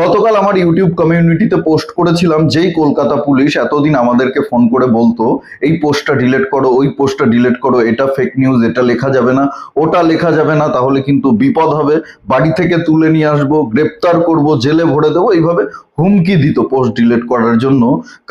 গতকাল আমার ইউটিউব কমিউনিটিতে পোস্ট করেছিলাম, যেই কলকাতা পুলিশ এতদিন আমাদেরকে ফোন করে বলতো, এই পোস্টটা ডিলেট করো, ওই পোস্টটা ডিলেট করো, এটা ফেক নিউজ এটা লেখা যাবে না। ওটা লেখা যাবে না, তাহলে কিন্তু বিপদ হবে। বাড়ি থেকে তুলে নিয়ে আসব, গ্রেপ্তার করব, জেলে ভরে দেবো, এইভাবে হুমকি দিত পোস্ট ডিলিট করার জন্য।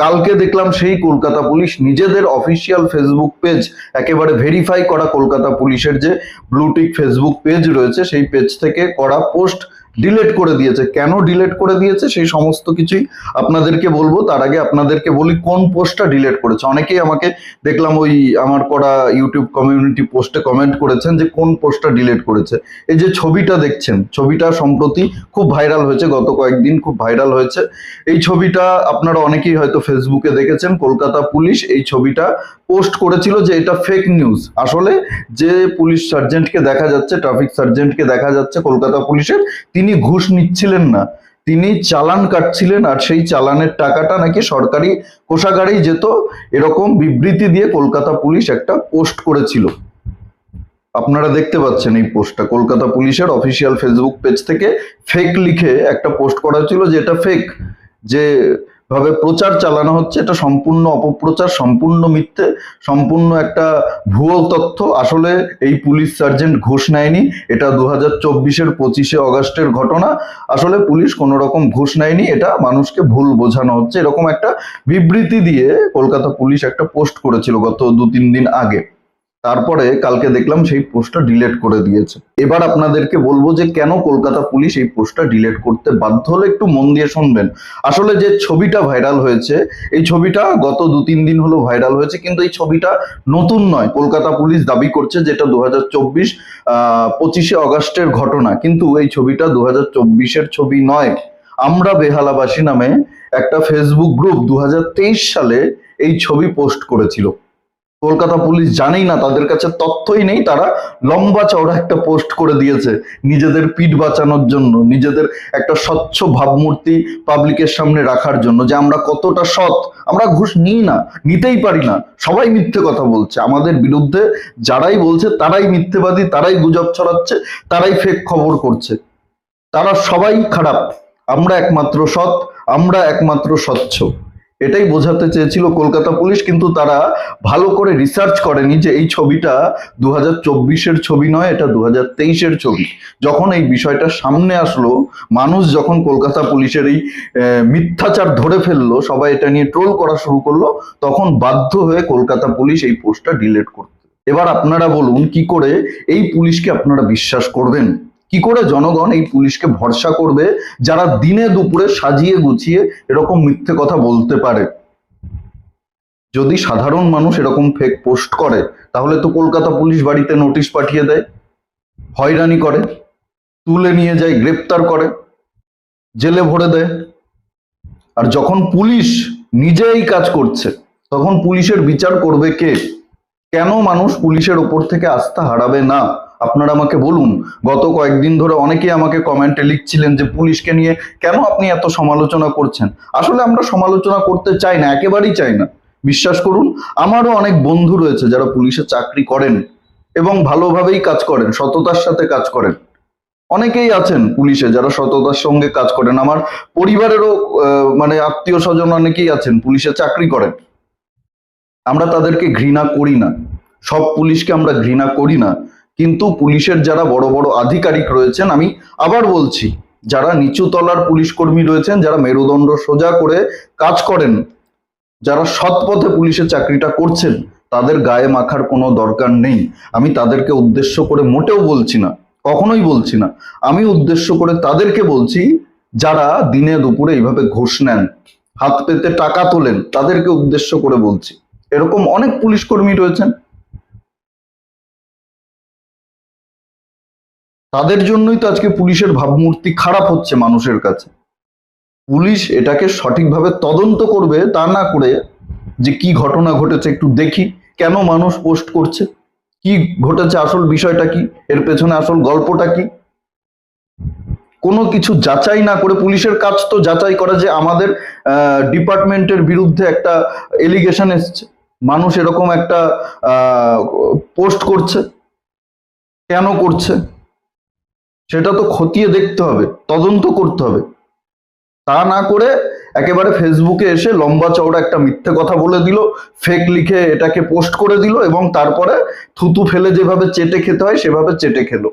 কালকে দেখলাম সেই কলকাতা পুলিশ নিজেদের অফিসিয়াল ফেসবুক পেজ একেবারে ভেরিফাই করা কলকাতা পুলিশের যে ব্লুটিক ফেসবুক পেজ রয়েছে, সেই পেজ থেকে করা পোস্ট ডিলেট করে দিয়েছে। কেন ডিলেট করে দিয়েছে? সেই সমস্ত কিছুই আপনাদেরকে বলব। তার আগে আপনাদেরকে বলি, কোন পোস্টটা ডিলেট করেছে? অনেকেই আমাকে দেখলাম ওই আমার করা ইউটিউব কমিউনিটি পোস্টে কমেন্ট করেছেন যে, কোন পোস্টটা ডিলেট করেছে? এই যে ছবিটা দেখছেন, ছবিটা সম্প্রতি খুব ভাইরাল হয়েছে, গত কয়েকদিন খুব ভাইরাল হয়েছে। এই ছবিটা আপনারা অনেকেই হয়তো ফেসবুকে দেখেছেন, কলকাতা পুলিশ এই ছবিটা পোস্ট করেছিল যে, এটা ফেক নিউজ আসলে যে পুলিশ সার্জেন্টকে দেখা যাচ্ছে ট্রাফিক সার্জেন্টকে দেখা যাচ্ছে কলকাতা পুলিশের তিনি ঘুষ নিচ্ছিলেন না। তিনি চালান কাটছিলেন আর সেই চালানের টাকাটা নাকি সরকারি কোষাগারেই যেত, এরকম বিবৃতি দিয়ে কলকাতা পুলিশ একটা পোস্ট করেছিল। আপনারা দেখতে পাচ্ছেন এই পোস্টটা। কলকাতা পুলিশের অফিসিয়াল ফেসবুক পেজ থেকে ফেক লিখে একটা পোস্ট করা ছিল যে এটা ফেক যে ভাবে প্রচার চালানো হচ্ছে, এটা সম্পূর্ণ অপপ্রচার, সম্পূর্ণ মিথ্যে, সম্পূর্ণ একটা ভুয়ো তথ্য। আসলে এই পুলিশ সার্জেন্ট ঘুষ নেয়নি, এটা দু হাজার চব্বিশের পঁচিশে অগস্টের ঘটনা। আসলে পুলিশ কোনো রকম ঘুষ নেয়নি, এটা মানুষকে ভুল বোঝানো হচ্ছে। এরকম একটা বিবৃতি দিয়ে কলকাতা পুলিশ একটা পোস্ট করেছিল গত দু তিন দিন আগে। তারপরে কালকে দেখলাম সেই পোস্টটা ডিলেট করে দিয়েছে। এবার আপনাদেরকে বলব যে কেন কলকাতা পুলিশ এই পোস্টটা ডিলেট করতে বাধ্য হলে একটু মন দিয়ে শুনবেন। আসলে যে ছবিটা ভাইরাল হয়েছে, এই ছবিটা গত দু তিন দিন হলো ভাইরাল হয়েছে, কিন্তু এই ছবিটা নতুন নয়। কলকাতা পুলিশ দাবি করছে যেটা দু হাজার চব্বিশ পঁচিশে অগস্টের ঘটনা। কিন্তু এই ছবিটা দু হাজার চব্বিশের ছবি নয়। আমরা বেহালাবাসী নামে একটা ফেসবুক গ্রুপ দু হাজার তেইশ সালে এই ছবি পোস্ট করেছিল। কলকাতা পুলিশ জানেই না, তাদের কাছে তথ্যই নেই, তারা লম্বা চওড়া একটা পোস্ট করে দিয়েছে নিজেদের পিঠ বাঁচানোর জন্য, নিজেদের একটা স্বচ্ছ ভাবমূর্তি পাবলিকের সামনে রাখার জন্য যে আমরা কতটা সৎ, আমরা ঘুষ নিই না, নিতেই পারি না, সবাই মিথ্যে কথা বলছে। আমাদের বিরুদ্ধে যারাই বলছে, তারাই মিথ্যেবাদী, তারাই গুজব ছড়াচ্ছে, তারাই ফেক খবর করছে। তারা সবাই খারাপ, আমরা একমাত্র সৎ, আমরা একমাত্র স্বচ্ছ। এটাই বোঝাতে চেয়েছিল কলকাতা পুলিশ, কিন্তু তারা ভালো করে রিসার্চ করেনি যে এই ছবিটা দু হাজার ছবি নয়, এটা দু হাজার ছবি। যখন এই বিষয়টা সামনে আসলো, মানুষ যখন কলকাতা পুলিশের এই মিথ্যাচার ধরে ফেলল, সবাই এটা নিয়ে ট্রোল করা শুরু করল, তখন বাধ্য হয়ে কলকাতা পুলিশ এই পোস্টটা ডিলিট করতে। এবার আপনারা বলুন, কি করে এই পুলিশকে আপনারা বিশ্বাস করবেন? কি করে জনগণ এই পুলিশকে ভরসা করবে? যারা দিনে দুপুরে সাজিয়ে গুছিয়ে এরকম মিথ্যে কথা বলতে পারে। যদি সাধারণ মানুষ এরকম ফেক পোস্ট করে, তাহলে তো কলকাতা পুলিশ বাড়িতে নোটিশ পাঠিয়ে দেয়, হয়রানি করে, তুলে নিয়ে যায়, গ্রেপ্তার করে, জেলে ভরে দেয়। আর যখন পুলিশ নিজেই কাজ করছে, তখন পুলিশের বিচার করবে কে? কেন মানুষ পুলিশের ওপর থেকে আস্থা হারাবে না? আপনারা আমাকে বলুন, গত কয়েকদিন ধরে অনেকেই আমাকে কমেন্টে লিখছিলেন যে পুলিশকে নিয়ে কেন আপনি এত সমালোচনা করছেন? আসলে আমরা সমালোচনা করতে চাই না, একেবারেই চাই না। বিশ্বাস করুন, আমারও অনেক বন্ধু রয়েছে যারা পুলিশে চাকরি করেন এবং ভালোভাবেই কাজ করেন, সততার সাথে কাজ করেন। অনেকেই আছেন পুলিশে যারা সততার সঙ্গে কাজ করেন। আমার পরিবারেরও মানে আত্মীয় স্বজন অনেকেই আছেন পুলিশে চাকরি করেন। আমরা তাদেরকে ঘৃণা করি না। সব পুলিশকে আমরা ঘৃণা করি না। কিন্তু পুলিশের যারা বড় বড় আধিকারিক রয়েছেন, আমি আবার বলছি, যারা নিচু তলার পুলিশ কর্মী রয়েছেন, যারা মেরুদণ্ড সোজা করে কাজ করেন, যারা সৎ পথে পুলিশের চাকরিটা করছেন, তাদের গায়ে মাখার কোনো দরকার নেই। আমি তাদেরকে উদ্দেশ্য করে মোটেও বলছি না, কখনোই বলছি না। আমি উদ্দেশ্য করে তাদেরকে বলছি, যারা দিনে দুপুরে এইভাবে ঘুষ নেন, হাত পেতে টাকা তোলেন, তাদেরকে উদ্দেশ্য করে বলছি। এরকম অনেক পুলিশ কর্মী রয়েছেন তাদের জন্যই তো আজকে পুলিশের ভাবমূর্তি খারাপ হচ্ছে মানুষের কাছে। পুলিশ এটাকে সঠিকভাবে তদন্ত করবে তা না করে যে কি ঘটনা ঘটেছে একটু দেখি, কেন মানুষ পোস্ট করছে, কি ঘটেছে, আসল বিষয়টা কি, এর পেছনে আসল গল্পটা কি? কোনো কিছু যাচাই না করে, পুলিশের কাজ তো যাচাই করা যে আমাদের ডিপার্টমেন্টের বিরুদ্ধে একটা এলিগেশন এসছে। মানুষ এরকম একটা পোস্ট করছে। কেন করছে? সেটা তো খতিয়ে দেখতে হবে, তদন্ত করতে হবে। তা না করে একেবারে ফেসবুকে এসে লম্বা চওড়া একটা মিথ্যে কথা বলে দিল ফেক লিখে এটাকে পোস্ট করে দিল এবং তারপরে থুতু ফেলে যেভাবে চেটে খেতে হয় সেভাবে চেটে খেলো।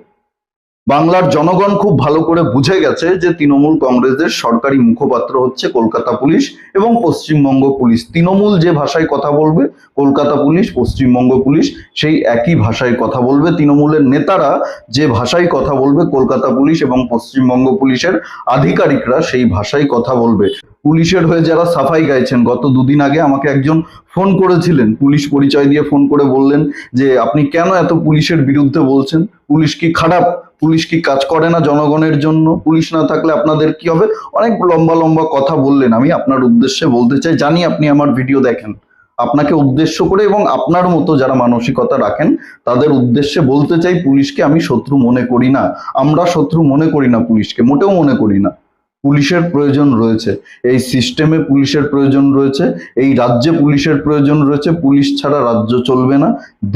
বাংলার জনগণ খুব ভালো করে বুঝে গেছে যে তৃণমূল কংগ্রেসের সরকারি মুখপাত্র হচ্ছে কলকাতা পুলিশ এবং পশ্চিমবঙ্গ পুলিশ। তৃণমূল যে ভাষায় কথা বলবে, কলকাতা পুলিশ, পশ্চিমবঙ্গ পুলিশ সেই একই ভাষায় কথা বলবে। তৃণমূলের নেতারা যে ভাষায় কথা বলবে, কলকাতা পুলিশ এবং পশ্চিমবঙ্গ পুলিশের আধিকারিকরা সেই ভাষায় কথা বলবে। পুলিশের হয়ে যারা সাফাই গাইছেন, গত দুদিন আগে আমাকে একজন ফোন করেছিলেন, পুলিশ পরিচয় দিয়ে ফোন করে বললেন যে, আপনি কেন এত পুলিশের বিরুদ্ধে বলছেন? পুলিশ কি খারাপ? পুলিশ কি কাজ করে না জনগণের জন্য? পুলিশ না থাকলে আপনাদের কি হবে? অনেক লম্বা লম্বা কথা বললেন আমি। আপনার উদ্দেশ্যে বলতে চাই, জানি আপনি আমার ভিডিও দেখেন। আপনাকে উদ্দেশ্য করে এবং আপনার মতো যারা মানসিকতা রাখেন, তাদের উদ্দেশ্যে বলতে চাই, পুলিশকে আমি শত্রু মনে করি না। আমরা শত্রু মনে করি না পুলিশকে, মোটেও মনে করি না। পুলিশের প্রয়োজন রয়েছে। এই সিস্টেমে পুলিশের প্রয়োজন রয়েছে, এই রাজ্যে পুলিশের প্রয়োজন রয়েছে, পুলিশ ছাড়া রাজ্য চলবে না,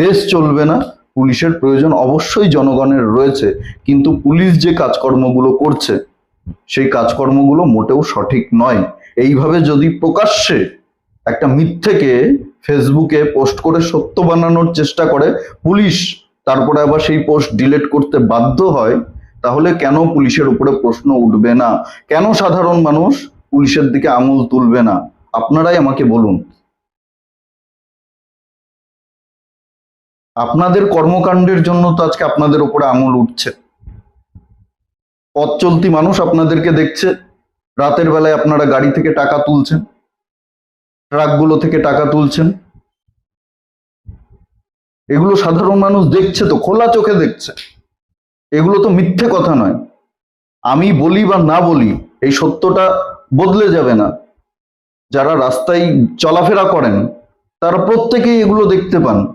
দেশ চলবে না, পুলিশের প্রয়োজন অবশ্যই জনগণের রয়েছে। কিন্তু পুলিশ যে কাজকর্মগুলো করছে, সেই কাজকর্মগুলো মোটেও সঠিক নয়। এইভাবে যদি প্রকাশ্যে একটা মিথ্যেকে ফেসবুকে পোস্ট করে সত্য বানানোর চেষ্টা করে, পুলিশ তারপরে আবার সেই পোস্ট ডিলিট করতে বাধ্য হয় তাহলে কেন পুলিশের উপরে প্রশ্ন উঠবে না? কেন সাধারণ মানুষ পুলিশের দিকে আঙুল তুলবে না? আপনারাই আমাকে বলুন। আপনাদের কর্মকাণ্ডের জন্য তো আজকে আপনাদের উপরে আঙুল উঠছে। পথ চলতি মানুষ আপনাদেরকে দেখছে। রাতের বেলায় আপনারা গাড়ি থেকে টাকা তুলছেন। ট্রাকগুলো থেকে টাকা তুলছেন। এগুলো সাধারণ মানুষ দেখছে তো, খোলা চোখে দেখছে। এগুলো তো মিথ্যে কথা নয়। আমি বলি বা না বলি, এই সত্যটা বদলে যাবে না। যারা রাস্তায় চলাফেরা করেন, তারা প্রত্যেকেই এগুলো দেখতে পান।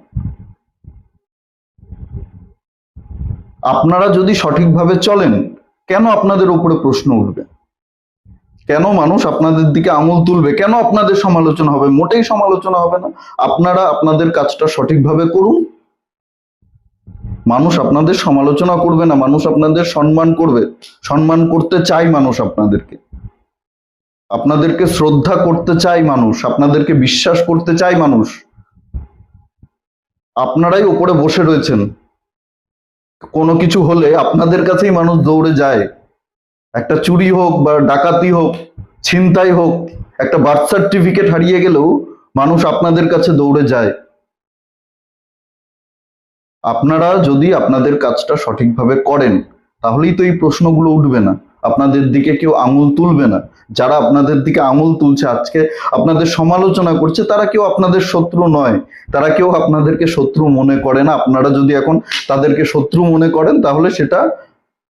আপনারা যদি সঠিকভাবে চলেন, কেন আপনাদের উপরে প্রশ্ন উঠবে? কেন মানুষ আপনাদের দিকে আঙুল তুলবে? কেন আপনাদের সমালোচনা হবে? মোটেই সমালোচনা হবে না। আপনারা আপনাদের কাজটা সঠিকভাবে করুন। মানুষ আপনাদের সমালোচনা করবে না, মানুষ আপনাদের সম্মান করবে। সম্মান করতে চায় মানুষ আপনাদেরকে। আপনাদেরকে শ্রদ্ধা করতে চায় মানুষ, আপনাদেরকে বিশ্বাস করতে চায় মানুষ। আপনারাই ওপরে বসে রয়েছেন। কোনো কিছু হলে আপনাদের কাছেই মানুষ দৌড়ে যায়। একটা চুরি হোক বা ডাকাতি হোক, ছিনতাই হোক, একটা বার্থ সার্টিফিকেট হারিয়ে গেলেও মানুষ আপনাদের কাছে দৌড়ে যায়। আপনারা যদি আপনাদের কাজটা সঠিকভাবে করেন, তাহলেই তো এই প্রশ্নগুলো উঠবে না। আপনাদের দিকে কেউ আঙুল তুলবে না। যারা আপনাদের দিকে আঙুল তুলছে, আজকে আপনাদের সমালোচনা করছে, তারা কেউ আপনাদের শত্রু নয়। তারা কেউ আপনাদেরকে শত্রু মনে করে না। আপনারা যদি এখন তাদেরকে শত্রু মনে করেন, তাহলে সেটা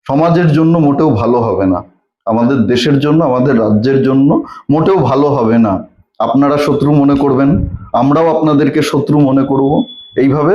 সমাজের জন্য মোটেও ভালো হবে না। আমাদের দেশের জন্য, আমাদের রাজ্যের জন্য মোটেও ভালো হবে না। আপনারা শত্রু মনে করবেন। আমরাও আপনাদেরকে শত্রু মনে করব। এইভাবে